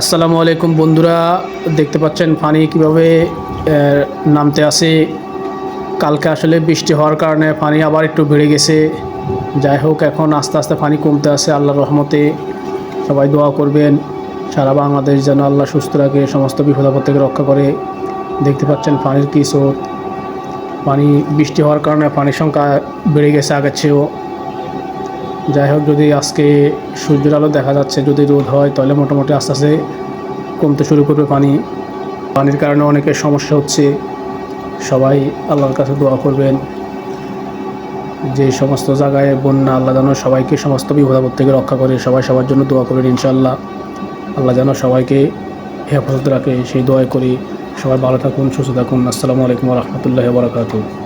আসসালামু আলাইকুম বন্ধুরা, দেখতে পাচ্ছেন পানি কীভাবে নামতে আসে। কালকে আসলে বৃষ্টি হওয়ার কারণে পানি আবার একটু বেড়ে গেছে। যাই হোক, এখন আস্তে আস্তে পানি কমতে আসে আল্লাহর রহমতে। সবাই দোয়া করবেন, সারা বাংলাদেশ যেন আল্লাহ সুস্থ রাখে, সমস্ত বিপদ আপদ থেকে রক্ষা করে। দেখতে পাচ্ছেন পানির কী স্রোত। পানি বৃষ্টি হওয়ার কারণে পানির সংখ্যা বেড়ে গেছে আগের চেয়েও। যাই হোক, যদি আজকে সূর্যের আলো দেখা যাচ্ছে, যদি রোদ হয়, তাহলে মোটামুটি আস্তে আস্তে কমতে শুরু করবে পানি। পানির কারণে অনেকের সমস্যা হচ্ছে। সবাই আল্লাহর কাছে দোয়া করবেন। যে সমস্ত জায়গায় বন্যা, আল্লাহ যেন সবাইকে সমস্ত বিপদ আপদ থেকে রক্ষা করে, সবাই সবার জন্য দোয়া করবেন ইনশাল্লাহ আল্লাহ যেন সবাইকে হেফাজত রাখে, সেই দোয়াই করি। সবাই ভালো থাকুন, সুস্থ থাকুন। আসসালামু আলাইকুম রহমতুল্লাহ বরাকাতু